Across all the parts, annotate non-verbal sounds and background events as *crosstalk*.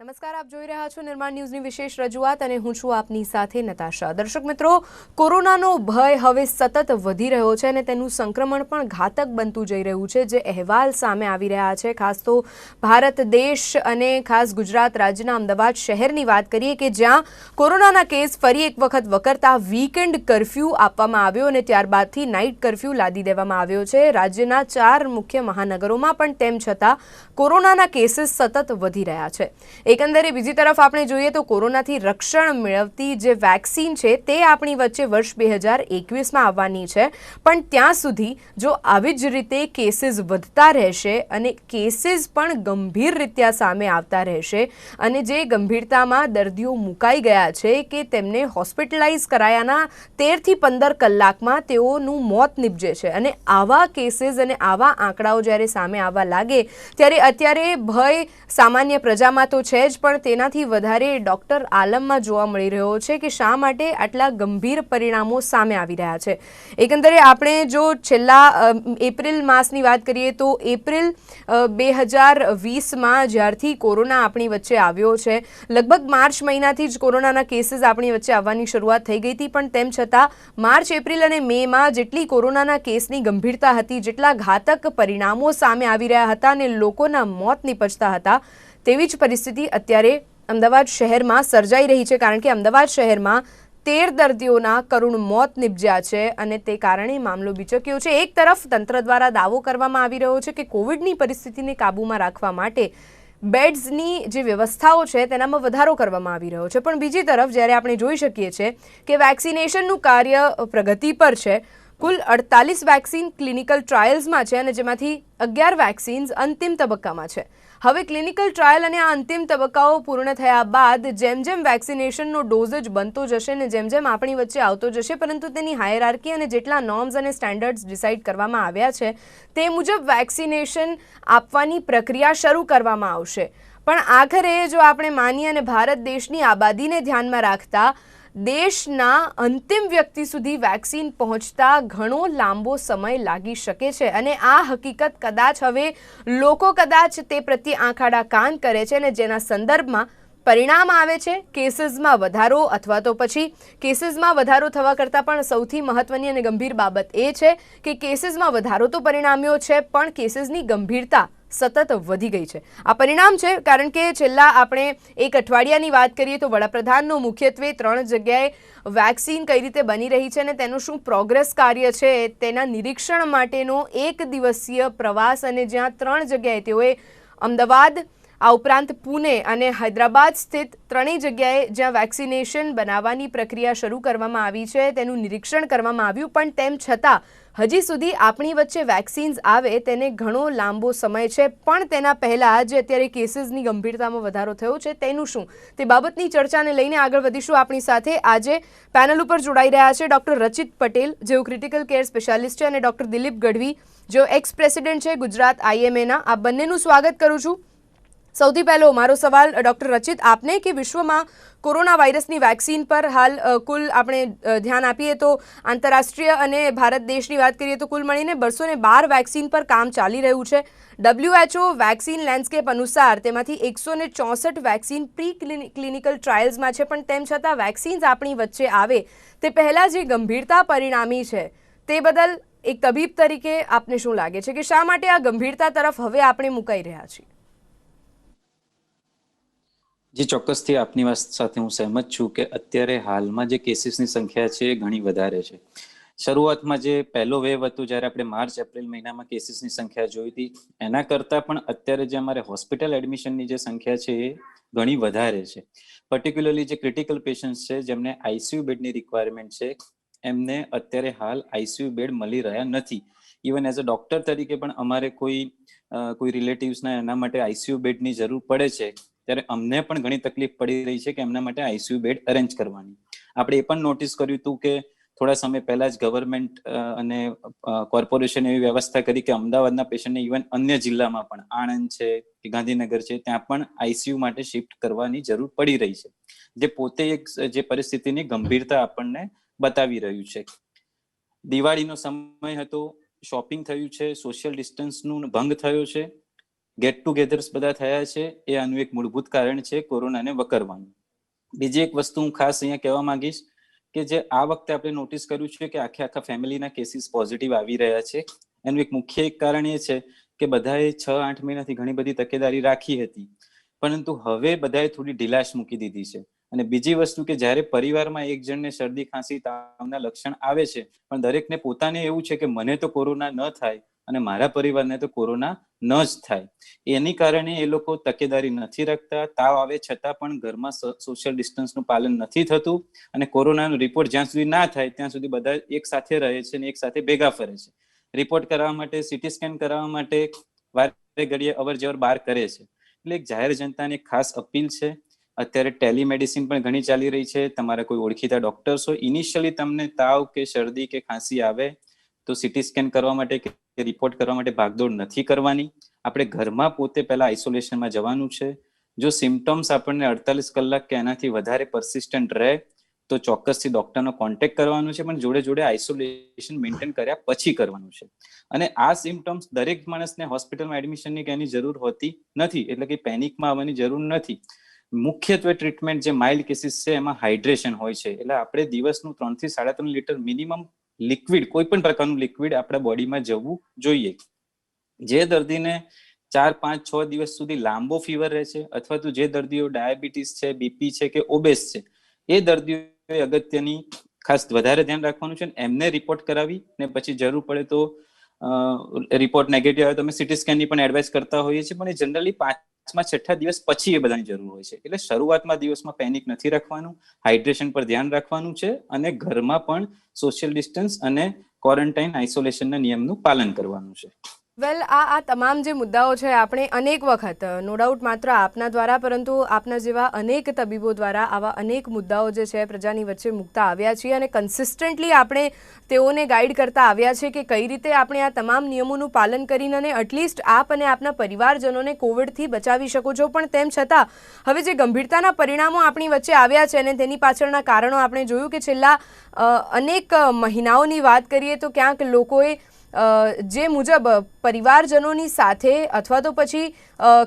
નમસ્કાર, આપ જોઈ રહ્યા છો નિર્માણ ન્યૂઝની વિશેષ રજૂઆત અને હું છું આપની સાથે નતાશા. દર્શક મિત્રો, કોરોનાનો ભય હવે સતત વધી રહ્યો છે અને તેનું સંક્રમણ પણ ઘાતક બનતું જઈ રહ્યું છે, જે અહેવાલ સામે આવી રહ્યા છે. ખાસ તો ભારત દેશ અને ખાસ ગુજરાત રાજ્યના અમદાવાદ શહેરની વાત કરીએ કે જ્યાં કોરોનાના કેસ ફરી એક વખત વકરતા વીકેન્ડ કરફ્યુ આપવામાં આવ્યો અને ત્યારબાદથી નાઇટ કરફ્યુ લાદી દેવામાં આવ્યો છે. રાજ્યના ચાર મુખ્ય મહાનગરોમાં પણ તેમ છતાં કોરોનાના કેસીસ સતત વધી રહ્યા છે. એકંદરે બીજી તરફ આપણે જોઈએ તો કોરોનાથી રક્ષણ મેળવતી જે વેક્સિન છે તે આપણી વચ્ચે વર્ષ બે હજાર એકવીસમાં આવવાની છે. પણ ત્યાં સુધી જો આવી જ રીતે કેસીસ વધતા રહેશે અને કેસીસ પણ ગંભીર રીત્યા સામે આવતા રહેશે અને જે ગંભીરતામાં દર્દીઓ મુકાઈ ગયા છે કે તેમને હોસ્પિટલાઇઝ કરાયાના તેરથી પંદર કલાકમાં તેઓનું મોત નીપજે છે અને આવા કેસીસ અને આવા આંકડાઓ જ્યારે સામે આવવા લાગે, ત્યારે અત્યારે ભય સામાન્ય પ્રજામાં તો છે જ, પણ તેનાથી વધારે ડૉક્ટર આલમમાં જોવા મળી રહ્યો છે કે શા માટે આટલા ગંભીર પરિણામો સામે આવી રહ્યા છે. એકંદરે આપણે જો છેલ્લા એપ્રિલ માસની વાત કરીએ તો એપ્રિલ બે હજાર વીસમાં જ્યારથી કોરોના આપણી વચ્ચે આવ્યો છે. લગભગ માર્ચ મહિનાથી જ કોરોનાના કેસીસ આપણી વચ્ચે આવવાની શરૂઆત થઈ ગઈ હતી, પણ તેમ છતાં માર્ચ, એપ્રિલ અને મેમાં જેટલી કોરોનાના કેસની ગંભીરતા હતી, જેટલા ઘાતક પરિણામો સામે આવી રહ્યા હતા અને લોકોના મોત નીપજતા હતા તેવી જ પરિસ્થિતિ અત્યારે અમદાવાદ શહેરમાં સર્જાઈ રહી છે, કારણ કે અમદાવાદ શહેરમાં તેર દર્દીઓના કરુણ મોત નિપજ્યા છે અને તે કારણે મામલો બિચક્યો છે. એક તરફ તંત્ર દ્વારા દાવો કરવામાં આવી રહ્યો છે કે કોવિડની પરિસ્થિતિને કાબૂમાં રાખવા માટે બેડ્સની જે વ્યવસ્થાઓ છે તેનામાં વધારો કરવામાં આવી રહ્યો છે. પણ બીજી તરફ જ્યારે આપણે જોઈ શકીએ છીએ કે વેક્સિનેશનનું કાર્ય પ્રગતિ પર છે, કુલ અડતાલીસ વેક્સિન ક્લિનિકલ ટ્રાયલ્સમાં છે અને જેમાંથી અગિયાર વેક્સિન્સ અંતિમ તબક્કામાં છે. હવે ક્લિનિકલ ટ્રાયલ અને આ અંતિમ તબક્કાઓ પૂર્ણ થયા બાદ જેમ જેમ વેક્સિનેશનનો ડોઝ જ બનતો જશે ને જેમ જેમ આપણી વચ્ચે આવતો જશે, પરંતુ તેની હાયરાર્કી અને જેટલા નોર્મ્સ અને સ્ટેન્ડર્ડ્સ ડિસાઇડ કરવામાં આવ્યા છે, તે મુજબ વેક્સિનેશન આપવાની પ્રક્રિયા શરૂ કરવામાં આવશે. પણ આખરે જો આપણે માનીએ અને ભારત દેશની આબાદીને ધ્યાનમાં રાખતા દેશના અંતિમ વ્યક્તિ સુધી વેક્સિન પહોંચતા ઘણો લાંબો સમય લાગી શકે છે અને આ હકીકત કદાચ હવે લોકો કદાચ તે પ્રત્યે આંખાડા કાન કરે છે અને જેના સંદર્ભમાં પરિણામ આવે છે, કેસીસમાં વધારો અથવા તો પછી કેસીસમાં વધારો થવા કરતાં પણ સૌથી મહત્વની અને ગંભીર બાબત એ છે કે કેસીસમાં વધારો તો પરિણામ્યો છે, પણ કેસીસની ગંભીરતા સતત વધી ગઈ છે. આ પરિણામ છે કારણ કે છેલ્લા આપણે એક અઠવાડિયાની વાત કરીએ તો વડાપ્રધાનનો મુખ્યત્વે ત્રણ જગ્યાએ વેક્સિન કઈ રીતે બની રહી છે અને તેનું શું પ્રોગ્રેસ કાર્ય છે તેના નિરીક્ષણ માટેનો એક દિવસીય પ્રવાસ અને જ્યાં ત્રણ જગ્યાએ તેઓએ અમદાવાદ, આ ઉપરાંત પુણે અને હૈદરાબાદ સ્થિત ત્રણેય જગ્યાએ જ્યાં વેક્સિનેશન બનાવવાની પ્રક્રિયા શરૂ કરવામાં આવી છે, તેનું નિરીક્ષણ કરવામાં આવ્યું, પણ તેમ છતાં હજી સુધી આપણી વચ્ચે વેક્સિન્સ આવે તેને ઘણો લાંબો સમય છે, પણ તેના પહેલાં જે અત્યારે કેસીસની ગંભીરતામાં વધારો થયો છે, તેનું શું? તે બાબતની ચર્ચાને લઈને આગળ વધીશું આપણી સાથે. આજે પેનલ ઉપર જોડાઈ રહ્યા છે ડૉક્ટર રચિત પટેલ, જેઓ ક્રિટિકલ કેર સ્પેશિયાલિસ્ટ છે, અને ડૉક્ટર દિલીપ ગઢવી, જેઓ એક્સ પ્રેસિડેન્ટ છે ગુજરાત આઈએમએના આ બંનેનું સ્વાગત કરું છું. સૌથી પહેલો મારો સવાલ ડૉક્ટર રચિત, આપને કે વિશ્વમાં કોરોના વાયરસની વેક્સિન પર હાલ કુલ આપણે ધ્યાન આપીએ તો આંતરરાષ્ટ્રીય અને ભારત દેશની વાત કરીએ તો કુલ મળીને બસો બાર વેક્સિન પર કામ ચાલી રહ્યું છે. ડબલ્યુએચઓ વેક્સિન લેન્ડસ્કેપ અનુસાર તેમાંથી એકસો ચોસઠ વેક્સિન પ્રી ક્લિનિકલ ટ્રાયલ્સમાં છે, પણ તેમ છતાં વેક્સિન્સ આપણી વચ્ચે આવે. તે પહેલાં જે ગંભીરતા પરિણામી છે, તે બદલ એક તબીબ તરીકે આપને શું લાગે છે કે શા માટે આ ગંભીરતા તરફ હવે આપણે મુકાઈ રહ્યા છીએ? જી ચોક્કસથી આપની વાત સાથે હું સહેમત છું કે અત્યારે હાલમાં જે કેસીસની સંખ્યા છે એ ઘણી વધારે છે. શરૂઆતમાં જે પહેલો વેવ હતો જ્યારે આપણે માર્ચ, એપ્રિલ મહિનામાં કેસીસની સંખ્યા જોઈ હતી, એના કરતાં પણ અત્યારે જે અમારે હોસ્પિટલ એડમિશનની જે સંખ્યા છે એ ઘણી વધારે છે. પર્ટિક્યુલરલી જે ક્રિટિકલ પેશન્ટ્સ છે, જેમને આઈસીયુ બેડની રિક્વાયરમેન્ટ છે, એમને અત્યારે હાલ આઈસીયુ બેડ મળી રહ્યા નથી. ઇવન એઝ અ ડોક્ટર તરીકે પણ અમારે કોઈ કોઈ રિલેટિવ્સના એના માટે આઈસીયુ બેડની જરૂર પડે છે. ત્યારે અમને પણ ઘણી તકલીફ પડી રહી છે કે એમના માટે આઈસીયુ બેડ અરેન્જ કરવાની. આપણે એ પણ નોટિસ કર્યું હતું કે થોડા સમય પહેલા જ ગવર્મેન્ટ અને કોર્પોરેશન એવી વ્યવસ્થા કરી કે અમદાવાદના પેશન્ટને ઇવન અન્ય જિલ્લામાં પણ, આણંદ છે કે ગાંધીનગર છે, ત્યાં પણ આઈસીયુ માટે શિફ્ટ કરવાની જરૂર પડી રહી છે. જે પોતે એક જે પરિસ્થિતિની ગંભીરતા આપણને બતાવી રહ્યું છે. દિવાળીનો સમય હતો શોપિંગ થયું છે સોશિયલ ડિસ્ટન્સનું ભંગ થયો છે ગેટ ટુગેધર્સ બધા થયા છે, એ આનું એક મૂળભૂત કારણ છે કોરોનાને વકરવાનું. બીજી એક વસ્તુ હું ખાસ અહીંયા કહેવા માંગીશ કે જે આ વખતે આપણે નોટિસ કર્યું છે કે આખે આખા ફેમિલીના કેસીસ પોઝિટિવ આવી રહ્યા છે. એનું એક મુખ્ય એક કારણ એ છે કે બધાએ છ, આઠ મહિનાથી ઘણી બધી તકેદારી રાખી હતી. પરંતુ હવે બધાએ થોડી ઢીલાશ મૂકી દીધી છે. અને બીજી વસ્તુ કે જ્યારે પરિવારમાં એક જણને શરદી, ખાંસી, તાવના લક્ષણ આવે છે, પણ દરેકને પોતાને એવું છે કે મને તો કોરોના ન થાય અને મારા પરિવારને તો કોરોના ન જ થાય. એની કારણે એ લોકો તકેદારી નથી રાખતા. તાવ આવે છતાં પણ ઘરમાં સોશિયલ ડિસ્ટન્સનું પાલન નથી થતું અને કોરોનાનો રિપોર્ટ જ્યાં સુધી ના થાય ત્યાં સુધી બધા એક સાથે રહે છે અને એક સાથે ભેગા ફરે છે. રિપોર્ટ કરાવવા માટે સીટી સ્કેન કરાવવા માટે વારે ઘડીએ અવર જવર બહાર કરે છે. એટલે એક જાહેર જનતાને ખાસ અપીલ છે. અત્યારે ટેલિમેડિસિન પણ ઘણી ચાલી રહી છે. તમારા કોઈ ઓળખીતા ડોક્ટર્સ હોય ઇનિશિયલી તમને તાવ કે શરદી કે ખાંસી આવે તો સીટી સ્કેન કરવા માટે કે રિપોર્ટ કરવા માટે ભાગદોડ નથી કરવાની. આપણે ઘરમાં પોતે પહેલા આઇસોલેશનમાં જવાનું છે. જો સિમ્ટમ્સ આપણને અડતાલીસ કલાક કે એનાથી વધારે પરસિસ્ટન્ટ રહે, તો ચોક્કસથી ડોક્ટરનો કોન્ટેક્ટ કરવાનો છે, પણ જોડે જોડે આઇસોલેશન મેન્ટેન કર્યા પછી કરવાનું છે. અને આ સિમ્ટમ્સ દરેક માણસને હોસ્પિટલમાં એડમિશનની કે જરૂર હોતી નથી, એટલે કે પેનિકમાં આવવાની જરૂર નથી. મુખ્યત્વે ટ્રીટમેન્ટ જે માઇલ્ડ કેસીસ છે, એમાં હાઇડ્રેશન હોય છે. એટલે આપણે દિવસનું ત્રણથી સાડા ત્રણ લીટર મિનિમમ લિક્વિડ કોઈ પણ પ્રકારનું લિક્વિડ આપણા બોડીમાં જવું જોઈએ. જે દર્દીને ચાર, પાંચ, છ દિવસ સુધી લાંબો ફીવર રહે છે અથવા તો જે દર્દીઓ ડાયાબિટીસ છે બીપી છે કે ઓબેસ છે, એ દર્દીઓએ અગત્યની ખાસ વધારે ધ્યાન રાખવાનું છે એમને રિપોર્ટ કરાવી ને પછી જરૂર પડે તો રિપોર્ટ નેગેટિવ આવે તો અમે સીટી સ્કેનની પણ એડવાઇસ કરતા હોઈએ છીએ. પણ એ જનરલી પાંચમા છઠ્ઠા દિવસ પછી એ બધાની જરૂર હોય છે. એટલે શરૂઆતમાં દિવસમાં પેનિક નથી રાખવાનું હાઇડ્રેશન પર ધ્યાન રાખવાનું છે અને ઘરમાં પણ સોશિયલ ડિસ્ટન્સ અને ક્વોરન્ટાઇન આઇસોલેશનના નિયમનું પાલન કરવાનું છે. વેલ આ આ તમામ જે મુદ્દાઓ છે, આપણે અનેક વખત, નો ડાઉટ માત્ર આપના દ્વારા, પરંતુ આપના જેવા અનેક તબીબો દ્વારા આવા અનેક મુદ્દાઓ જે છે, પ્રજાની વચ્ચે મૂકતા આવ્યા છીએ અને કન્સિસ્ટન્ટલી આપણે તેઓને ગાઈડ કરતા આવ્યા છે કે કઈ રીતે આપણે આ તમામ નિયમોનું પાલન કરીને અને એટલીસ્ટ આપ અને આપના પરિવારજનોને કોવિડથી બચાવી શકો છો. પણ તેમ છતાં, હવે જે ગંભીરતાના પરિણામો આપણી વચ્ચે આવ્યા છે અને તેની પાછળના કારણો આપણે જોયું કે છેલ્લા અનેક મહિનાઓની વાત કરીએ તો ક્યાંક લોકોએ જે મુજબ પરિવારજનોની સાથે અથવા તો પછી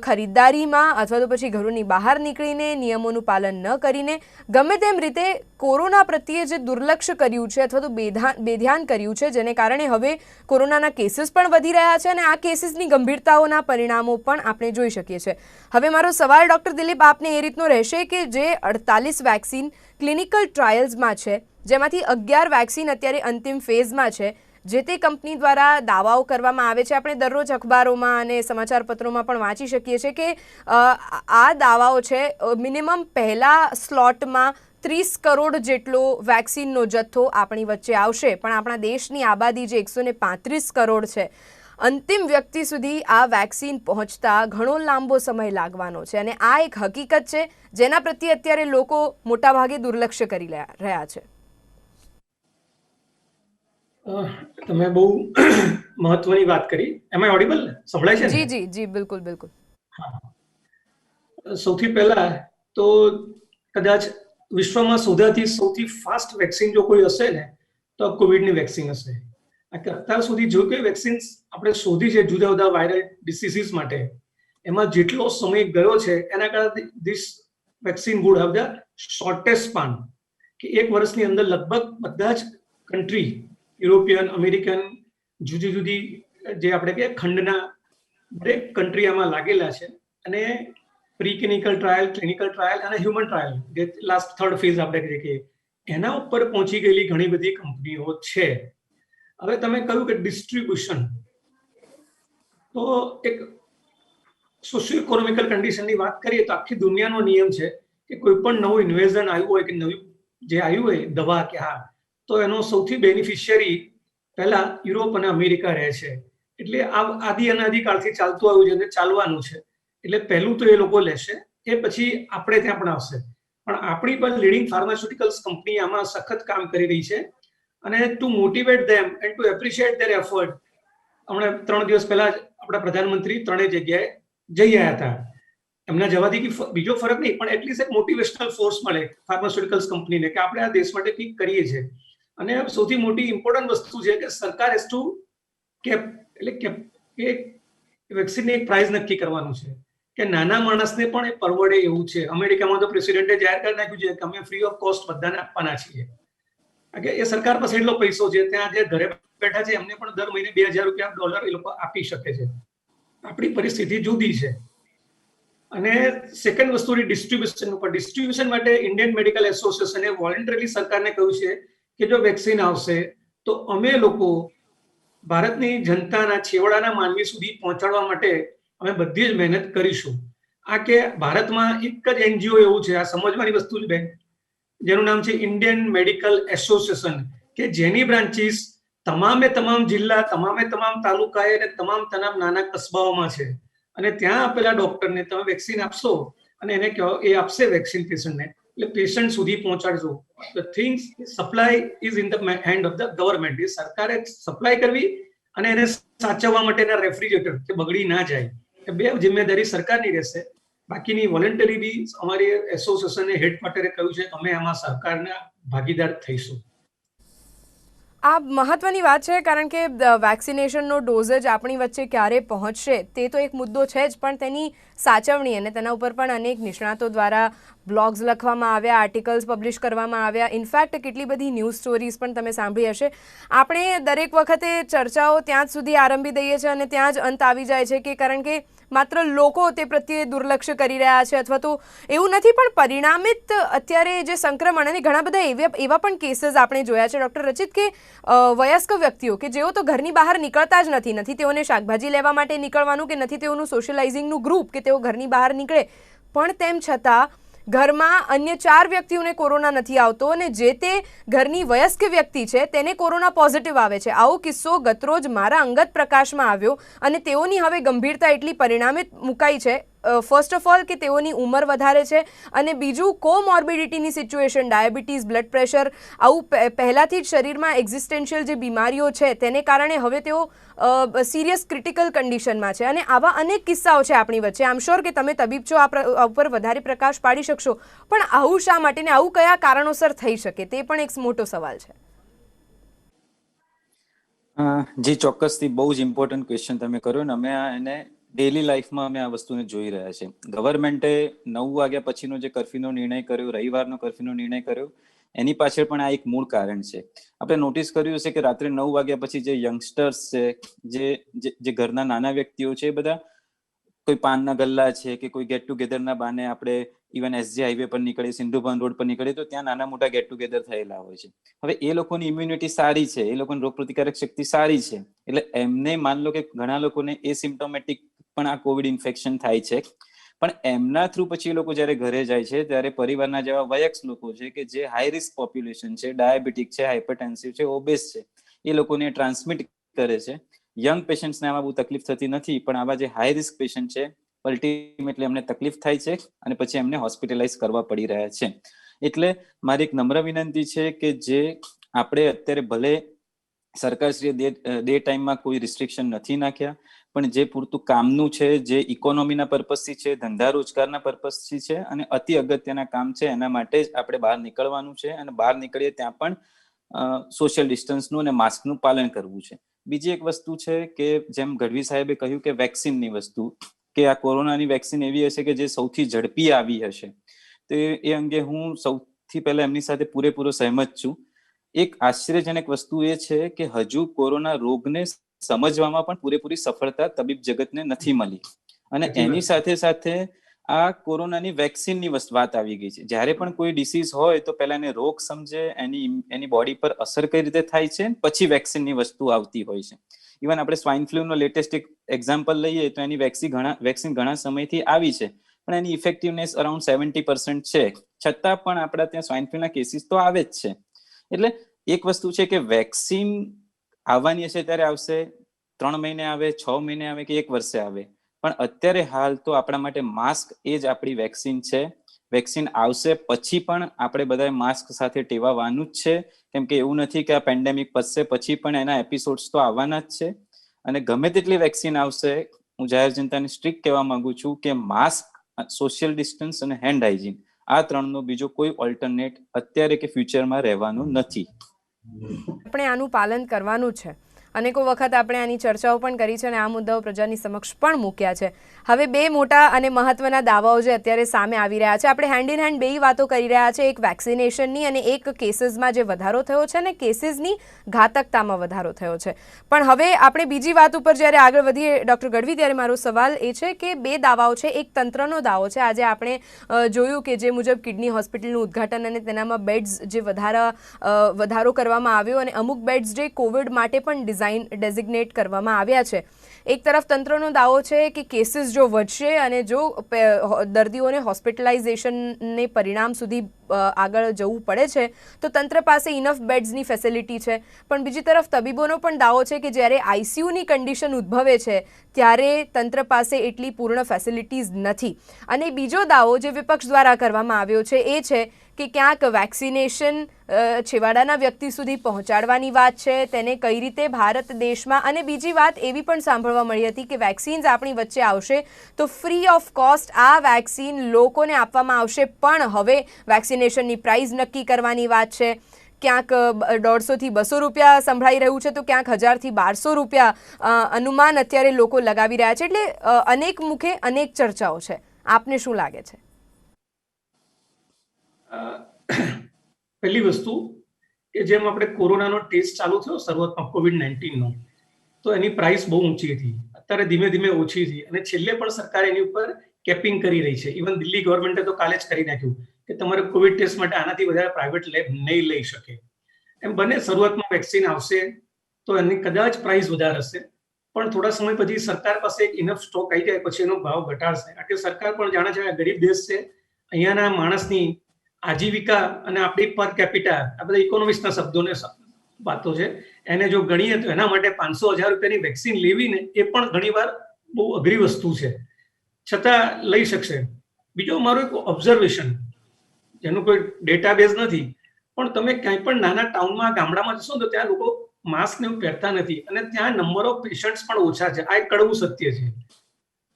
ખરીદદારીમાં અથવા તો પછી ઘરોની બહાર નીકળીને નિયમોનું પાલન ન કરીને, ગમે તેમ રીતે કોરોના પ્રત્યે જે દુર્લક્ષ કર્યું છે અથવા તો બેધાન બેધ્યાન કર્યું છે, જેને કારણે હવે કોરોનાના કેસીસ પણ વધી રહ્યા છે અને આ કેસીસની ગંભીરતાઓના પરિણામો પણ આપણે જોઈ શકીએ છીએ. હવે મારો સવાલ ડૉક્ટર દિલીપ આપને એ રીતનો રહેશે કે જે અડતાલીસ વેક્સિન ક્લિનિકલ ટ્રાયલ્સમાં છે, જેમાંથી અગિયાર વેક્સિન અત્યારે અંતિમ ફેઝમાં છે જે તે કંપની દ્વારા દાવાઓ કરવામાં આવે છે, આપણે દરરોજ અખબારોમાં અને સમાચાર પત્રોમાં પણ વાંચી શકીએ છીએ કે આ દાવાઓ છે મિનિમમ પહેલા સ્લોટમાં ત્રીસ કરોડ જેટલો વેક્સિનનો જથ્થો આપણી વચ્ચે આવશે. પણ આપણા દેશની આબાદી જે એકસો પાંત્રીસ કરોડ છે, અંતિમ વ્યક્તિ સુધી આ વેક્સિન પહોંચતા ઘણો લાંબો સમય લાગવાનો છે. અને આ એક હકીકત છે, જેના પ્રત્યે અત્યારે લોકો મોટાભાગે દુર્લક્ષ્ય કરી રહ્યા છે. તમે બહુ *clears throat* મહત્વની વાત કરી. એમાં ઓડિબલ સંભળાય છે જી જી જી બિલકુલ બિલકુલ. સૌથી પહેલા તો કદાચ વિશ્વમાં શોધાતી સૌથી ફાસ્ટ વેક્સિન જો કોઈ હશે ને તો કોવિડની વેક્સિન હશે. અત્યાર સુધી જો કોઈ વેક્સિન આપણે શોધી છે જુદા જુદા વાયરલ ડિસીઝીસ માટે એમાં જેટલો સમય ગયો છે એના કારણે this vaccine good have the shortest પાન કે એક વર્ષની અંદર લગભગ બધા જ કન્ટ્રી યુરોપિયન અમેરિકન જુદી જુદી જે આપણે કહીએ ખંડના દરેક કન્ટ્રી આમાં લાગેલા છે. અને પ્રી ટ્રાયલ ક્લિનિકલ ટ્રાયલ અને હ્યુમન ટ્રાયલ જે લાસ્ટ થર્ડ ફેઝ આપણે કહીએ, એના ઉપર પહોંચી ગયેલી ઘણી બધી કંપનીઓ છે. હવે તમે કહ્યું કે ડિસ્ટ્રીબ્યુશન તો એક સોશિયો ઇકોનોમિકલ કન્ડિશનની વાત કરીએ તો આખી દુનિયાનો નિયમ છે કે કોઈ પણ નવું ઇન્વેઝન આવ્યું હોય કે નવી જે આવ્યું હોય દવા કે હા તો એનો સૌથી બેનિફિશિયરી પહેલા યુરોપ અને અમેરિકા રહે છે. એટલે આ આદિ અનાદિકાળથી ચાલતું આવ્યું છે ચાલવાનું છે. એટલે પહેલું તો એ લોકો લેશે, એ પછી આપણે ત્યાં પણ આવશે. પણ આપણી પણ લીડિંગ ફાર્માસ્યુટિકલ્સ કંપની આમાં સખત કામ કરી રહી છે. અને to motivate them and to appreciate their effort હમણાં ત્રણ દિવસ પહેલા જ આપણા પ્રધાનમંત્રી ત્રણેય જગ્યાએ જઈ આવ્યા હતા. એમના જવાથી બીજો ફરક નહીં, પણ એટલીસ્ટ એક મોટિવેશનલ ફોર્સ મળે ફાર્માસ્યુટિકલ્સ કંપનીને કે આપણે આ દેશ માટે કંઈક કરીએ છીએ. અને સૌથી મોટી ઇમ્પોર્ટન્ટ વસ્તુ છે કે સરકાર એસ ટુ કેપ, એટલે કેપ, કે વેક્સિનની એક પ્રાઇસ નક્કી કરવાનું છે. કે નાના માણસને પણ એ પરવડે એવું છે. અમેરિકામાં તો પ્રેસિડેન્ટે જાહેર કરી નાખ્યું છે કે અમે ફ્રી ઓફ કોસ્ટ બધાને આપવાના છીએ. કે એ સરકાર પાસે એટલો પૈસો છે, ત્યાં જે ઘરે બેઠા છે, એમને પણ દર મહિને બે હજાર રૂપિયા ડોલર એ લોકો આપી શકે છે. આપણી પરિસ્થિતિ જુદી છે. અને સેકન્ડ વસ્તુ ડિસ્ટ્રીબ્યુશન ઉપર. ડિસ્ટ્રીબ્યુશન માટે ઇન્ડિયન મેડિકલ એસોસિએશને વોલન્ટરીલી સરકારને કહ્યું છે કે જો વેક્સિન આવશે, તો અમે લોકો ભારતની જનતાના છેવાડાના માનવી સુધી પહોંચાડવા માટે અમે બધી જ મહેનત કરીશું. આ કે ભારતમાં એક જ એનજીઓ એવું છે, આ સમજવાની વસ્તુ જ બેન. જેનું નામ છે ઇન્ડિયન મેડિકલ એસોસિએશન કે જેની બ્રાન્ચીસ તમામે તમામ જિલ્લા, તમામે તમામ તાલુકાએ અને તમામ તમામ નાના કસ્બાઓમાં છે. અને ત્યાં આપેલા ડોક્ટરને તમે વેક્સિન આપશો અને એને કહો, એ આપશે વેક્સિન પેશન્ટને એટલે પેશન્ટ સુધી પહોંચાડજો. The things supply is in the hand of the government એ સરકારે સપ્લાય કરવી અને એને સાચવવા માટેના રેફ્રિજરેટર કે બગડી ના જાય. એ બે જિમ્મેદારી સરકારની રહેશે. બાકીની વોલેન્ટરી બી અમારી એસોસિએશને હેડક્વાર્ટરે કહ્યું છે અમે આમાં સરકારના ભાગીદાર થઈશું. આ મહત્વની વાત છે કારણ કે વેક્સિનેશનનો ડોઝ જ આપણી વચ્ચે ક્યારે પહોંચશે તે તો એક મુદ્દો છે જ, પણ તેની સાચવણી અને તેના ઉપર પણ અનેક નિષ્ણાતો દ્વારા બ્લોગ્સ લખવામાં આવ્યા, આર્ટિકલ્સ પબ્લિશ કરવામાં આવ્યા. ઇનફેક્ટ કેટલી બધી ન્યૂઝ સ્ટોરીઝ પણ તમે સાંભળી હશે. આપણે દરેક વખતે ચર્ચાઓ ત્યાં જ સુધી આરંભી દઈએ છીએ અને ત્યાં જ અંત આવી જાય છે કે કારણ કે માત્ર લોકો તે પ્રત્યે દુર્લક્ષ કરી રહ્યા છે અથવા તો એવું નથી, પણ પરિણામિત અત્યારે જે સંક્રમણ અને ઘણા બધા એવા એવા પણ કેસીસ આપણે જોયા છે ડૉક્ટર રચિત, કે વયસ્ક વ્યક્તિઓ, કે જેઓ તો ઘરની બહાર નીકળતા જ નથી. નથી તેઓને શાકભાજી લેવા માટે નીકળવાનું કે નથી તેઓનું સોશિયલાઇઝિંગનું ગ્રુપ કે તેઓ ઘરની બહાર નીકળે. પણ તેમ છતાં ઘરમાં અન્ય ચાર વ્યક્તિઓને કોરોના નથી આવતો અને જે તે ઘરની વયસ્ક વ્યક્તિ છે, તેને કોરોના પોઝિટિવ આવે છે. આવો કિસ્સો ગતરોજ મારા અંગત પ્રકાશમાં આવ્યો અને તેઓની હવે ગંભીરતા એટલી પરિણામિત મુકાઈ છે. ફર્સ્ટ ઓફ ઓલ કે તેઓની ઉંમર વધારે છે અને બીજું કોમોર્બિડિટીની સિચ્યુએશન ડાયાબિટીસ, બ્લડ પ્રેશર, આવું પહેલાંથી જ શરીરમાં એક્ઝિસ્ટેન્શિયલ જે બીમારીઓ છે તેને કારણે હવે તેઓ સિરિયસ ક્રિટિકલ કન્ડિશનમાં છે અને આવા અનેક કિસ્સાઓ છે આપણી વચ્ચે. આમ કે તમે તબીબ છો, આ પ્ર- ઉપર વધારે પ્રકાશ પાડી શકશો. પણ આવું શા માટે ને આવું કયા કારણોસર થઈ શકે? તે પણ એક મોટો સવાલ છે. જી, ચોક્કસથી બહુ જ ઇમ્પોર્ટન્ટ ક્વેશ્ચન તમે કર્યો ને. અમે એને ડેલી લાઈફમાં અમે આ વસ્તુને જોઈ રહ્યા છે ગવર્મેન્ટે નવ વાગ્યા પછીનો જે કરફ્યુનો નિર્ણય કર્યો, રવિવારનો કરફ્યુનો નિર્ણય કર્યો, એની પાછળ પણ આ એક મૂળ કારણ છે. આપણે નોટિસ કર્યું છે કે રાત્રે નવ વાગ્યા પછી જે યંગસ્ટર્સ છે, જે, જે- ઘરના નાના વ્યક્તિઓ છે, એ બધા કોઈ પાનના ગલ્લા છે કે કોઈ ગેટ ટુગેધરના બાને આપણે ઇવન એસજી હાઈવે પર નીકળે સિંધુભવન રોડ પર નીકળે તો ત્યાં નાના મોટા ગેટ ટુગેધર થયેલા હોય છે. હવે એ લોકોની ઇમ્યુનિટી સારી છે, એ લોકોની રોગ પ્રતિકારક શક્તિ સારી છે, એટલે એમને માન લો કે ઘણા લોકોને એસિમ્ટોમેટિક પણ આ કોવિડ ઇન્ફેક્શન થાય છે. પણ એમના થ્રુ પછી લોકો જ્યારે ઘરે જાય છે, ત્યારે પરિવારના જેવા વયસ્ક લોકો છે કે જે હાઈ રિસ્ક પોપ્યુલેશન છે ડાયાબિટીક છે હાઇપરટેન્સિવ છે ઓબેસ છે, એ લોકોને ટ્રાન્સમિટ કરે છે. યંગ પેશન્ટ્સને આમાં બહુ તકલીફ થતી નથી, પણ આવા જે હાઈ રિસ્ક પેશન્ટ છે અલ્ટિમેટલી એમને તકલીફ થાય છે અને પછી એમને હોસ્પિટલાઇઝ કરવા પડી રહ્યા છે. એટલે મારી એક નમ્ર વિનંતી છે કે જે આપણે અત્યારે ભલે સરકારશ્રીએ ડે ટાઈમમાં કોઈ રિસ્ટ્રિક્શન નથી નાખ્યા પણ જે પૂરતું કામનું છે, જે ઇકોનોમીના પર્પઝથી છે, ધંધા રોજગારના પર્પઝથી છે અને અતિ અગત્યના કામ છે, એના માટે જ આપણે બહાર નીકળવાનું છે અને બહાર નીકળીએ ત્યાં પણ સોશિયલ ડિસ્ટન્સનું અને માસ્કનું પાલન કરવું છે. બીજી એક વસ્તુ છે કે જેમ ગઢવી સાહેબે કહ્યું કે વેક્સિનની વસ્તુ, કે આ કોરોનાની વેક્સિન એવી હશે કે જે સૌથી ઝડપી આવી હશે. તો એ અંગે હું સૌથી પહેલા એમની સાથે પૂરેપૂરો સહેમત છું. એક આશ્ચર્યજનક વસ્તુ એ છે કે હજુ કોરોના રોગને સમજવામાં પણ પૂરેપૂરી સફળતા તબીબ જગતને નથી મળી. અને એની સાથે સાથે આ કોરોનાની વેક્સિનની વાત આવી ગઈ છે. જ્યારે પણ કોઈ ડિસીઝ હોય તો પહેલા એને રોગ સમજે એની એની બોડી પર અસર કઈ રીતે થાય છે પછી વેક્સિનની વસ્તુ આવતી હોય છે. ઇવન આપણે સ્વાઇન ફ્લૂનો લેટેસ્ટ એક એક્ઝામ્પલ લઈએ તો એની વેક્સિન ઘણા વેક્સિન ઘણા સમયથી આવી છે. પણ એની ઇફેક્ટિવનેસ અરાઉન્ડ સેવન્ટી પર્સન્ટ છે. છતાં પણ આપણા ત્યાં સ્વાઇન ફ્લૂના કેસીસ તો આવે જ છે. એટલે એક વસ્તુ છે કે વેક્સિન આવવાની હશે ત્યારે આવશે, ત્રણ મહિને આવે, છ મહિને આવે કે એક વર્ષે આવે. પણ અત્યારે હાલ તો આપણા માટે માસ્ક એ જ આપણી વેક્સિન છે. વેક્સિન આવશે પછી પણ આપણે બધાએ માસ્ક સાથે ટેવાવાનું જ છે. કેમ કે એવું નથી કે આ પેન્ડેમિક પતશે પછી પણ એના એપિસોડ્સ તો આવવાના જ છે. અને ગમે તેટલી વેક્સિન આવશે, હું જાહેર જનતાને સ્ટ્રિક્ટ કહેવા માંગુ છું કે માસ્ક સોશિયલ ડિસ્ટન્સ અને હેન્ડ હાઇજીન આ ત્રણનો બીજો કોઈ ઓલ્ટરનેટ અત્યારે કે ફ્યુચરમાં રહેવાનું નથી. આપણે આનું પાલન કરવાનું છે. અનેકો વખત આપણે આની ચર્ચાઓ પણ કરી છે અને આ મુદ્દાઓ પ્રજાની સમક્ષ પણ મૂક્યા છે. હવે બે મોટા અને મહત્વના દાવાઓ જે અત્યારે સામે આવી રહ્યા છે. આપણે હેન્ડ ઇન હેન્ડ બે વાતો કરી રહ્યા છે. એક વેક્સિનેશનની અને એક કેસીસમાં જે વધારો થયો છે અને કેસીસની ઘાતકતામાં વધારો થયો છે. પણ હવે આપણે બીજી વાત ઉપર જ્યારે આગળ વધીએ, ડૉક્ટર ગઢવી, ત્યારે મારો સવાલ એ છે કે બે દાવાઓ છે, એક તંત્રનો દાવો છે. આજે આપણે જોયું કે જે મુજબ કિડની હોસ્પિટલનું ઉદ્ઘાટન અને તેનામાં બેડ્સ જે વધારા વધારો કરવામાં આવ્યો અને અમુક બેડ્સ જે કોવિડ માટે પણ ડિઝાઇન ડેઝિગ્નેટ કરવામાં આવ્યા છે. એક તરફ તંત્રનો દાવો છે કે કેસીસ જો વધશે અને જો દર્દીઓને હોસ્પિટલાઇઝેશનને પરિણામ સુધી આગળ જવું પડે છે, તો તંત્ર પાસે ઇનફ બેડ્સની ફેસિલિટી છે. પણ બીજી તરફ તબીબોનો પણ દાવો છે કે જ્યારે આઈસીયુની કન્ડિશન ઉદ્ભવે છે, ત્યારે તંત્ર પાસે એટલી પૂર્ણ ફેસિલિટીઝ નથી. અને બીજો દાવો જે વિપક્ષ દ્વારા કરવામાં આવ્યો છે એ છે કે ક્યાંક વેક્સિનેશન છેવાડાના વ્યક્તિ સુધી પહોંચાડવાની વાત છે, તેને કઈ રીતે ભારત દેશમાં, અને બીજી વાત એવી પણ સાંભળવા મળી હતી કે વેક્સિન્સ આપણી વચ્ચે આવશે, તો ફ્રી ઓફ કોસ્ટ આ વેક્સિન લોકોને આપવામાં આવશે, પણ હવે વેક્સિનેશનની પ્રાઇસ નક્કી કરવાની વાત છે. ક્યાંક દોઢસોથી બસો રૂપિયા સંભળાઈ રહ્યું છે, તો ક્યાંક હજારથી બારસો રૂપિયા અનુમાન અત્યારે લોકો લગાવી રહ્યા છે, એટલે અનેક મુખે અનેક ચર્ચાઓ છે. આપને શું લાગે છે? પહેલી વસ્તુ કે જેમ આપણે કોરોનાનો ટેસ્ટ ચાલુ થયો શરૂઆતમાં કોવિડ નાઇન્ટીનનો તો એની પ્રાઇસ બહુ ઊંચી હતી. અત્યારે ધીમે ધીમે ઓછી થઈ અને છેલ્લે પણ સરકાર એની ઉપર કેપિંગ કરી રહી છે. ઇવન દિલ્હી ગવર્મેન્ટે તો કાલે જ કરી નાખ્યું કે તમારે કોવિડ ટેસ્ટ માટે આનાથી વધારે પ્રાઇવેટ લેબ નહીં લઈ શકે. એમ બને શરૂઆતમાં વેક્સિન આવશે તો એની કદાચ પ્રાઇસ વધારે હશે. પણ થોડા સમય પછી સરકાર પાસે એક ઇનફ સ્ટોક આવી જાય, પછી એનો ભાવ ઘટાડશે. કારણ કે સરકાર પણ જાણે છે ગરીબ દેશ છે, અહીંયાના માણસની આજીવિકા અને આપણી પર કેપિટા આ બધા ઇકોનોમિક્સના શબ્દોને વાતો છે. એને જો ગણીએ તો એના માટે પાંચસો હજાર રૂપિયાની વેક્સિન લેવીને એ પણ ઘણીવાર બહુ અઘરી વસ્તુ છે. છતાં લઈ શકશે. બીજો મારો એક ઓબ્ઝર્વેશન જેનું કોઈ ડેટાબેઝ નથી, પણ તમે ક્યાંય પણ નાના ટાઉનમાં ગામડામાં જશો તો ત્યાં લોકો માસ્ક ને પહેરતા નથી અને ત્યાં નંબર ઓફ પેશન્ટ્સ પણ ઓછા છે. આ એક કડવું સત્ય છે.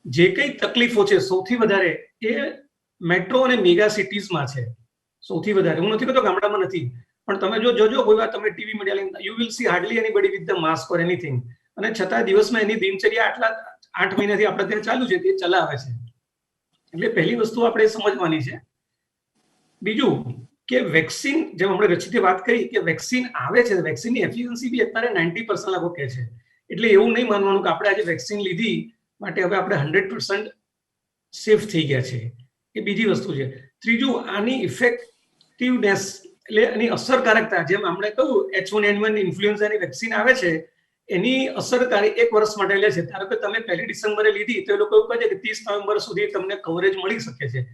જે કઈ તકલીફો છે, સૌથી વધારે એ મેટ્રો અને મેગા સિટીઝમાં છે. સૌથી વધારે. હું નથી કહેતો ગામડામાં નથી. પણ તમે જો જોજો, કોઈ વાર તમે TV media you will see hardly anybody with the mask or anything અને છતાં દિવસમાં એની દિનચર્યા આટલા આઠ મહિનાથી આપણે ત્યાં ચાલુ છે, તે ચલાવે છે. એટલે પહેલી વસ્તુ આપણે સમજવાની છે. બીજું કે વેક્સિન જેમ આપણે રચિતે વાત કરી કે વેક્સિન આવે છે વેક્સિનની એફિશિયન્સી બી અત્યારે નાઇન્ટી પર્સન્ટ લોકો કહે છે. એટલે એવું નહીં માનવાનું કે આપણે આજે વેક્સિન લીધી, માટે હવે આપણે હંડ્રેડ પર્સન્ટ સેફ થઈ ગયા છે. એ બીજી વસ્તુ છે. ત્રીજું, આની ઇફેક્ટિવનેસ એટલે એની અસરકારકતા, જેમ આપણે કહ્યું એચ વન એન વન ઇન્ફ્લુએન્ઝાની વેક્સિન આવે છે, એની અસરકારી એક વર્ષ માટે લે છે. ધારો કે તમે પહેલી ડિસેમ્બરે લીધી, તો એ લોકો એવું કહે છે કે ત્રીસ નવેમ્બર સુધી તમને કવરેજ મળી શકે છે.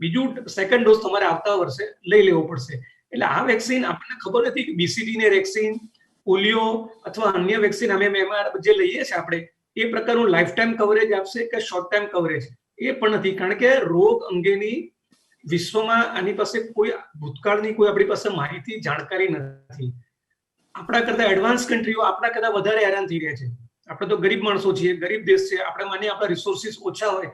બીજું સેકન્ડ ડોઝ તમારે આવતા વર્ષે લઈ લેવો પડશે. એટલે આ વેક્સિન આપણને ખબર નથી કે બીસીટીની વેક્સિન પોલિયો અથવા અન્ય વેક્સિન અમે એમાં જે લઈએ છીએ આપણે, એ પ્રકારનું લાઈફ ટાઈમ કવરેજ આપશે કે શોર્ટ ટાઈમ કવરેજ એ પણ નથી. કારણ કે રોગ અંગેની વિશ્વમાં આની પાસે કોઈ ભૂતકાળની કોઈ આપણી પાસે માહિતી, જાણકારી નથી. આપણા કરતા એડવાન્સ કન્ટ્રીઓ આપણા કરતા વધારે હેરાન થઈ રહ્યા છે. આપણે તો ગરીબ માણસો છીએ, ગરીબ દેશ છે. આપણે માની આપણા રિસોર્સિસ ઓછા હોય.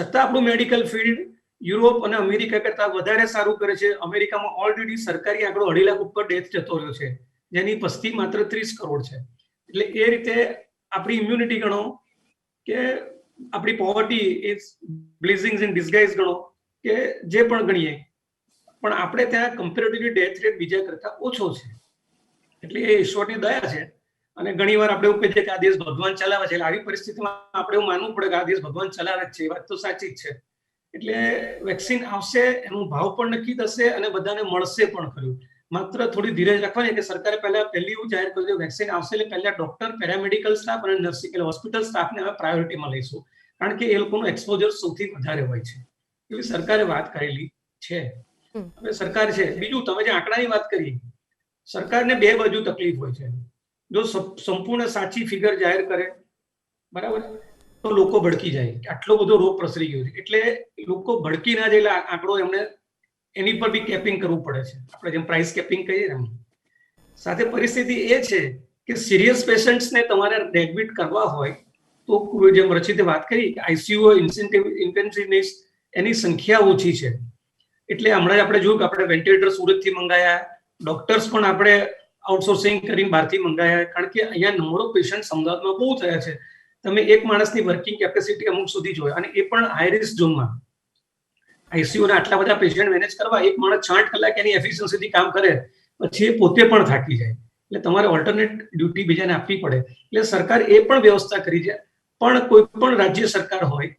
છતાં આપણું મેડિકલ ફિલ્ડ યુરોપ અને અમેરિકા કરતા વધારે સારું કરે છે. અમેરિકામાં ઓલરેડી સરકારી આંકડો અઢી લાખ ઉપર ડેથ જતો રહ્યો છે. જેની વસ્તી માત્ર ત્રીસ કરોડ છે. એટલે એ રીતે આપણી ઇમ્યુનિટી ગણો કે આપણી poverty is blessing in disguise ગણો. કે જે પણ ગણીએ. પણ આપણે ત્યાં કમ્પેરેટિવલી ડેથ રેટ બીજા કરતા ઓછો છે. એટલે એ ઈશ્વરની દયા છે. અને ઘણી વાર આપણે એવું કહીએ કે આ દેશ ભગવાન ચલાવે છે. એટલે આવી પરિસ્થિતિમાં આપણે એવું માનવું પડે કે આ દેશ ભગવાન ચલાવે જ છે. એ વાત તો સાચી જ છે. એટલે વેક્સિન આવશે, એનું ભાવ પણ નક્કી થશે અને બધાને મળશે પણ ખરું. માત્ર થોડી ધીરજ રાખવાની કે સરકારે પહેલા પહેલી એવું જાહેર કર્યું વેક્સિન આવશે એટલે પહેલા ડોક્ટર પેરામેડિકલ સ્ટાફ અને નર્સિંગ એટલે હોસ્પિટલ સ્ટાફને હવે પ્રાયોરિટીમાં લઈશું. કારણ કે એ લોકોનું એક્સપોઝર સૌથી વધારે હોય છે. એવી સરકારે વાત કરેલી છે. હવે સરકાર છે. બીજું તમે જે આંકડાની વાત કરી સરકારને બે બાજુ તકલીફ હોય છે. જો સંપૂર્ણ સાચી ફિગર જાહેર કરે બરાબર? તો લોકો ભડકી જાય. આટલો બધો રોગ પ્રસરી ગયો છે. એટલે લોકો ભડકી ના જાય એટલે આંકડો એમને એની પર બી કેપિંગ કરવું પડે છે. આપણે જેમ પ્રાઇસ કેપિંગ કહીએ ને સાથે પરિસ્થિતિ એ છે કે સિરિયસ પેશન્ટ્સને તમારે ડેડમિટ કરવા હોય તો જેમ રચિતે વાત કરી આઈસીયુ ઇન્સેન્ટિવ ઇન્ટેન્સિવનેસ એની સંખ્યા ઓછી છે. એટલે હમણાં જ આપણે જોયું કે આપણે વેન્ટિલેટર સુરતથી મંગાયા ડોક્ટર્સ પણ આપણે આઉટસોર્સિંગ કરીને બહારથી મંગાયા, કારણ કે અહીંયા નંબરો પેશન્ટ અમદાવાદમાં બહુ થયા છે. તમે એક માણસની વર્કિંગ કેપેસિટી અમુક સુધી જોયા અને એ પણ હાઈ રિસ્ક ઝોનમાં આઈસીયુના આટલા બધા પેશન્ટ મેનેજ કરવા, એક માણસ છાંઠ કલાક એની એફિશિયન્સીથી કામ કરે, પછી એ પોતે પણ થાકી જાય. એટલે તમારે ઓલ્ટરનેટ ડ્યુટી બીજાને આપવી પડે. એટલે સરકાર એ પણ વ્યવસ્થા કરી છે. પણ કોઈ પણ રાજ્ય સરકાર હોય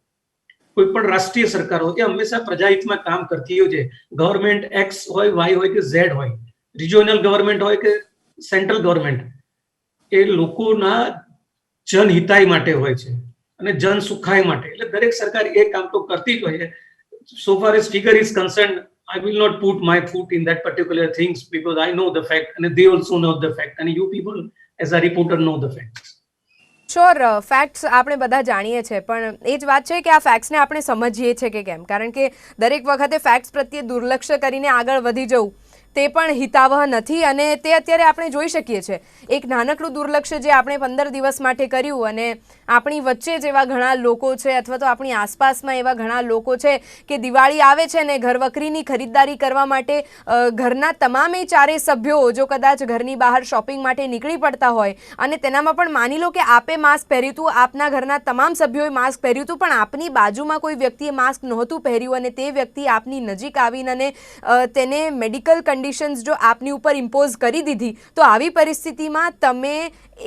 કોઈ પણ રાષ્ટ્રીય સરકાર એ હંમેશા પ્રજાહિતમાં કામ કરતી હોય છે ગવર્મેન્ટ એક્સ હોય વાય હોય કે ઝેડ હોય રિજિયોનલ ગવર્મેન્ટ હોય કે સેન્ટ્રલ ગવર્મેન્ટ એ લોકોના જનહિતાય માટે હોય છે અને જન સુખાય માટે એટલે દરેક સરકાર એ કામ તો કરતી જ હોય છે so far as figure is concerned i will not put my foot in that particular things because i know the fact and they also know the fact and you people as a reporter know the facts sure facts આપણે બધા જાણીએ છીએ, પણ એ જ વાત છે કે આ ફેક્ટ્સને આપણે સમજીએ છીએ કે કેમ? કારણ કે દરેક વખતે ફેક્ટ્સ પ્રત્યે દુર્લક્ષ કરીને આગળ વધી જવું તે પણ હિતાવહ નથી અને તે અત્યારે આપણે જોઈ શકીએ છીએ. એક નાનકડું દુર્લક્ષ્ય જે આપણે પંદર દિવસ માટે કર્યું અને આપણી વચ્ચે જ એવા ઘણા લોકો છે અથવા તો આપણી આસપાસમાં એવા ઘણા લોકો છે કે દિવાળી આવે છે ને ઘરવકરીની ખરીદદારી કરવા માટે ઘરના તમામે ચારે સભ્યો જો કદાચ ઘરની બહાર શોપિંગ માટે નીકળી પડતા હોય અને તેનામાં પણ માની લો કે આપે માસ્ક પહેર્યું હતું આપના ઘરના તમામ સભ્યોએ માસ્ક પહેર્યું હતું પણ આપની બાજુમાં કોઈ વ્યક્તિએ માસ્ક નહોતું પહેર્યું અને તે વ્યક્તિ આપની નજીક આવીને અને તેને મેડિકલ કન્ડિશન્સ જો આપની ઉપર ઇમ્પોઝ કરી દીધી, તો આવી પરિસ્થિતિમાં તમે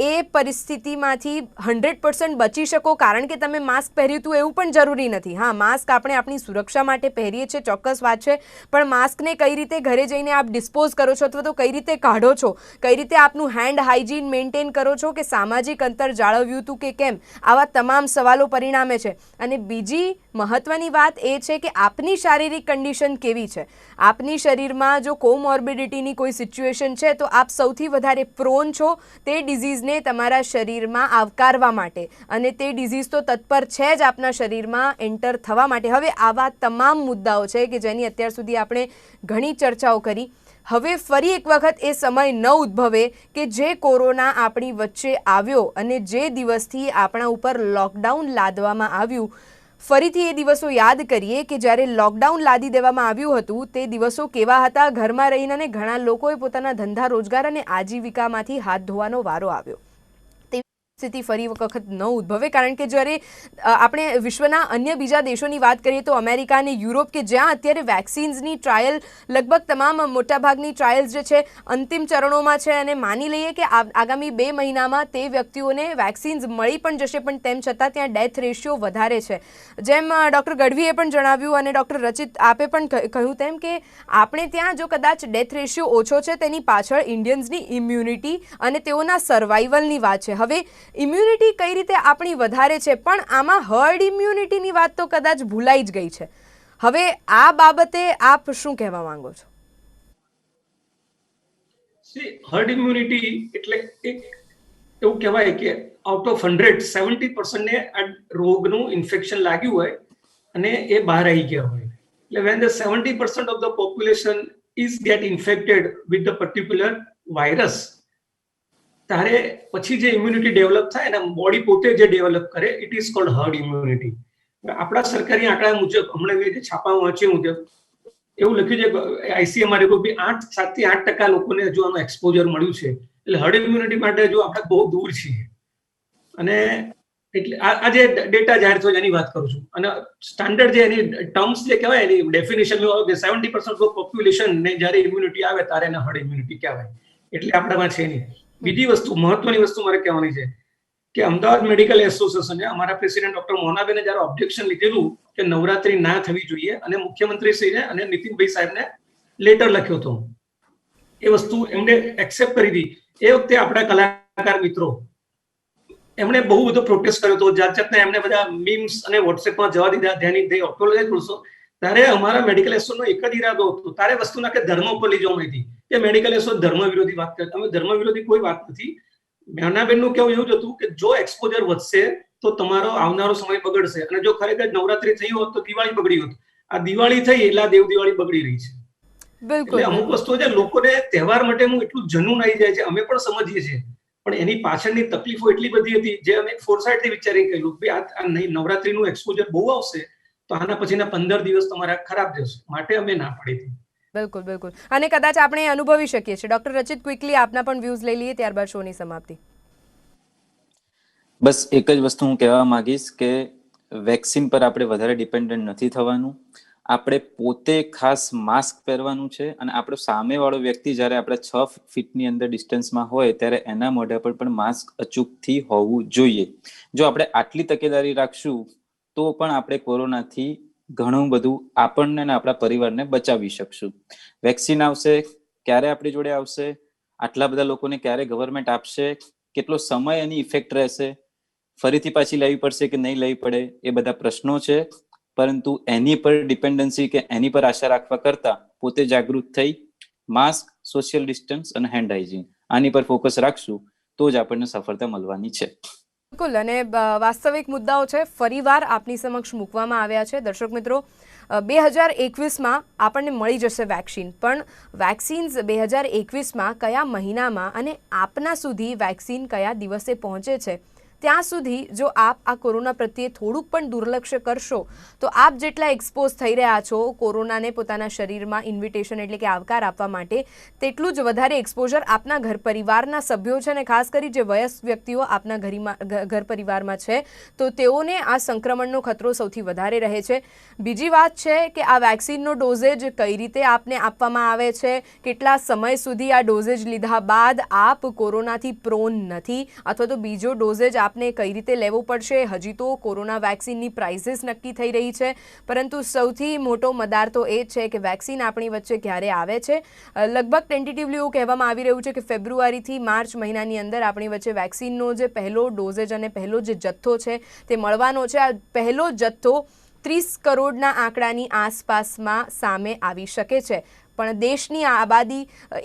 એ પરિસ્થિતિમાંથી હંડ્રેડ પર્સન્ટ બચી શકો, કારણ કે તમે માસ્ક પહેર્યું હતું એવું પણ જરૂરી નથી. હા માસ્ક આપણે આપણી સુરક્ષા માટે પહેરીએ છીએ, ચોક્કસ વાત છે, પણ માસ્કને કઈ રીતે ઘરે જઈને આપ ડિસ્પોઝ કરો છો અથવા તો કઈ રીતે કાઢો છો? કઈ રીતે આપનું હેન્ડ હાઇજીન મેન્ટેન કરો છો કે સામાજિક અંતર જાળવ્યું હતું કે કેમ? આવા તમામ સવાલો પરિણામે છે. અને બીજી મહત્વની વાત એ છે કે આપની શારીરિક કન્ડિશન કેવી છે? આપની શરીરમાં જો કોમોર્બિડિટીની કોઈ સિચ્યુએશન છે, તો આપ સૌથી વધારે પ્રોન છો તે ડિઝીઝને તમારા શરીરમાં આવકારવા માટે. અને તે ડિઝીઝ તો તત્પર છે જ આપના શરીરમાં એન્ટર થવા માટે. હવે આવા તમામ મુદ્દાઓ છે કે જેની અત્યાર સુધી આપણે ઘણી ચર્ચાઓ કરી. હવે ફરી એક વખત એ સમય ન ઉદ્ભવે કે જે કોરોના આપણી વચ્ચે આવ્યો અને જે દિવસથી આપણા ઉપર લોકડાઉન લાદવામાં આવ્યું ફરીથી એ દિવસો યાદ કરીએ કે જ્યારે લોકડાઉન લાદી દેવામાં આવ્યું હતું, તે દિવસો કેવા હતા? ઘરમાં રહીને ઘણા લોકોએ પોતાના ધંધા રોજગાર અને આજીવિકામાંથી હાથ ધોવાનો વારો આવ્યો. સ્થિતિ ફરી વખત ન ઉદ્ભવે. કારણ કે જ્યારે આપણે વિશ્વના અન્ય બીજા દેશોની વાત કરીએ તો અમેરિકા અને યુરોપ કે જ્યાં અત્યારે વેક્સિન્સની ટ્રાયલ, લગભગ તમામ મોટાભાગની ટ્રાયલ્સ જે છે, અંતિમ ચરણોમાં છે અને માની લઈએ કે આગામી બે મહિનામાં તે વ્યક્તિઓને વેક્સિન્સ મળી પણ જશે, પણ તેમ છતાં ત્યાં ડેથ રેશિયો વધારે છે. જેમ ડૉક્ટર ગઢવીએ પણ જણાવ્યું અને ડૉક્ટર રચિત આપે પણ કહ્યું તેમ કે આપણે ત્યાં જો કદાચ ડેથ રેશિયો ઓછો છે, તેની પાછળ ઇન્ડિયન્સની ઇમ્યુનિટી અને તેઓના સર્વાઈવલની વાત છે. હવે ઇમ્યુનિટી કઈ રીતે આપણી વધારે છે? પણ આમાં હર્ડ ઇમ્યુનિટીની વાત તો કદાચ ભૂલાઈ જ ગઈ છે. હવે આ બાબતે આપ શું કહેવા માંગો છો? હર્ડ ઇમ્યુનિટી એટલે એક એવું કહેવાય કે આઉટ ઓફ હંડ્રેડ સેવન્ટી પર્સન્ટને આ રોગનું ઇન્ફેક્શન લાગ્યું હોય અને એ બહાર આવી ગયા હોય. એટલે when the seventy percent of the population is get infected with the particular virus ત્યારે પછી જે ઇમ્યુનિટી ડેવલપ થાય, એના બોડી પોતે જે ડેવલપ કરે it is called herd immunity આપણા સરકારી આંકડા મુજબ, હમણાં જે છાપામાં વાંચ્યું મુજબ, એવું લખ્યું છે આઈસીએમઆર કોઈ આઠ, સાતથી આઠ ટકા લોકોને હજુ આનું એક્સપોઝર મળ્યું છે, એટલે હર્ડ ઇમ્યુનિટી માટે હજુ આપણે બહુ દૂર છીએ. અને એટલે આ જે ડેટા જાહેર થયો એની વાત કરું છું. અને સ્ટાન્ડર્ડ જે એની ટર્મ્સ જે કહેવાય, એની definition seventy percent of population ને જ્યારે ઇમ્યુનિટી આવે, ત્યારે એને હર્ડ ઇમ્યુનિટી કહેવાય. એટલે આપણામાં છે નહીં. બીજી વસ્તુ, મહત્વની વસ્તુ મારે કહેવાની છે કે અમદાવાદ મેડિકલ એસોસિએશને અમારા પ્રેસિડેન્ટ ડોક્ટર મોહનાબેને જ્યારે ઓબ્જેક્શન લીધેલું કે નવરાત્રી ના થવી જોઈએ અને મુખ્યમંત્રીશ્રીને અને નીતિનભાઈ સાહેબને લેટર લખ્યો હતો. એ વસ્તુ એમને એક્સેપ્ટ કરી હતી. એ વખતે આપણા કલાકાર મિત્રો, એમણે બહુ બધો પ્રોટેસ્ટ કર્યો હતો. જાત જાતના એમને બધા મીમ્સ અને વોટ્સએપમાં જવા દીધા. ધ્યાની ધ્યેય ઓક્ટોલોજાઈ કરશો ત્યારે અમારા મેડિકલ એસોનો એક જ ઈરાદો હતો. તારે વસ્તુના કે ધર્મ ઉપર લઈ જવા હતી કે મેડિકલ એસો ધર્મ વિરોધી વાત કરે. અમે ધર્મ વિરોધી કોઈ વાત નથી. મેનાબેનનું કેવું એવું જ હતું કે જો એક્સપોઝર વધશે તો તમારો આવનારો સમય બગડશે. અને જો ખરેખર નવરાત્રી થઈ હોત તો દિવાળી બગડી હોત. આ દિવાળી થઈ એટલે આ દેવ દિવાળી બગડી રહી છે. બિલકુલ. એટલે અમુક વસ્તુ છે લોકોને તહેવાર માટે હું એટલું જનૂન આવી જાય છે. અમે પણ સમજીએ છીએ. પણ એની પાછળની તકલીફો એટલી બધી હતી જે અમે ફોરસાઇટથી વિચારી કહ્યું કે આ નવરાત્રીનું એક્સપોઝર બહુ આવશે. તો આના પછીના પંદર દિવસ તમારા ખરાબ જશે માટે અમે ના પાડી હતી. બિલકુલ બિલકુલ. અને કદાચ આપણે અનુભવી શકીએ છીએ. ડોક્ટર રચિત ક્વિકલી આપના પણ વ્યૂઝ લઈ લઈએ ત્યારબાદ શોની સમાપ્તિ. બસ એક જ વસ્તુ હું કહેવા માંગીશ કે વેક્સિન પર આપણે વધારે ડિપેન્ડન્ટ નથી થવાનું. આપણે પોતે ખાસ માસ્ક પહેરવાનું છે અને આપણો સામેવાળો વ્યક્તિ જ્યારે આપણે છ ફીટની અંદર ડિસ્ટન્સમાં હોય ત્યારે એના મોઢા પર પણ માસ્ક અચૂકથી હોવું જોઈએ. જો આપણે આટલી તકેદારી રાખશું તો પણ આપણે કોરોનાથી ઘણું બધું આપણને અને આપણા પરિવારને બચાવી શકશું. વેક્સિન આવશે, ક્યારે આપણી જોડે આવશે, આટલા બધા લોકોને ક્યારે ગવર્મેન્ટ આપશે, કેટલો સમય એની ઇફેક્ટ રહેશે, ફરીથી પાછી લેવી પડશે કે નહીં લેવી પડે, એ બધા પ્રશ્નો છે. પરંતુ એની પર ડિપેન્ડન્સી કે એની પર આશા રાખવા કરતા પોતે જાગૃત થઈ માસ્ક સોશિયલ ડિસ્ટન્સ અને હેન્ડ હાઇજીન આની પર ફોકસ રાખશું, તો જ આપણને સફળતા મળવાની છે. બિલકુલ, અને વાસ્તવિક મુદ્દાઓ છે, ફરીવાર આપની સમક્ષ મૂકવામાં આવ્યા છે. દર્શક મિત્રો બે હજાર એકવીસમાં આપણને મળી જશે વેક્સિન. પણ વેક્સિન્સ બે હજાર એકવીસમાં કયા મહિનામાં અને આપના સુધી વેક્સિન કયા દિવસે પહોંચે છે? ત્યાં સુધી જો આપ આ કોરોના પ્રત્યે થોડુંક પણ દુર્લક્ષ્ય કરશો, તો આપ જેટલા એક્સપોઝ થઈ રહ્યા છો, કોરોનાને પોતાના શરીરમાં ઇન્વિટેશન એટલે કે આવકાર આપવા માટે, તેટલું જ વધારે એક્સપોઝર આપના ઘર પરિવારના સભ્યો છે અને ખાસ કરી જે વયસ્ક વ્યક્તિઓ આપના ઘરીમાં ઘર પરિવારમાં છે, તો તેઓને આ સંક્રમણનો ખતરો સૌથી વધારે રહે છે. બીજી વાત છે કે આ વેક્સિનનો ડોઝેજ કઈ રીતે આપને આપવામાં આવે છે, કેટલા સમય સુધી આ ડોઝેજ લીધા બાદ આપ કોરોનાથી પ્રોન નથી, અથવા તો બીજો ડોઝેજ આપને કઈ રીતે લેવો પડશે? હજી તો કોરોના વેક્સિનની પ્રાઇસીસ નક્કી થઈ રહી છે. પરંતુ સૌથી મોટો મદાર તો એ છે કે વેક્સિન આપણી વચ્ચે ક્યારે આવે છે? લગભગ ટેન્ટેટિવલી એવું કહેવામાં આવી રહ્યું છે કે ફેબ્રુઆરીથી માર્ચ મહિનાની અંદર આપણી વચ્ચે વેક્સિનનો જે પહેલો ડોઝેજ અને પહેલો જે જથ્થો છે તે મળવાનો છે. આ પહેલો જથ્થો ત્રીસ કરોડના આંકડાની આસપાસમાં સામે આવી શકે છે. પણ દેશની આબાદી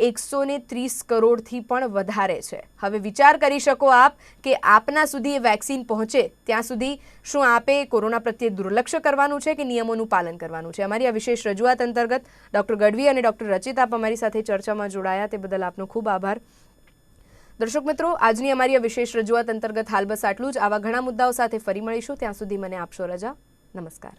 એકસો ને ત્રીસ કરોડથી પણ વધારે છે. હવે વિચાર કરી શકો આપ કે આપના સુધી એ વેક્સિન પહોંચે, ત્યાં સુધી શું આપે કોરોના પ્રત્યે દુર્લક્ષ કરવાનું છે કે નિયમોનું પાલન કરવાનું છે? અમારી આ વિશેષ રજૂઆત અંતર્ગત ડૉક્ટર ગઢવી અને ડૉક્ટર રચિત આપ અમારી સાથે ચર્ચામાં જોડાયા, તે બદલ આપનો ખૂબ આભાર. દર્શક મિત્રો, આજની અમારી આ વિશેષ રજૂઆત અંતર્ગત હાલ બસ આટલું જ. આવા ઘણા મુદ્દાઓ સાથે ફરી મળીશું. ત્યાં સુધી મને આપશો રજા. નમસ્કાર.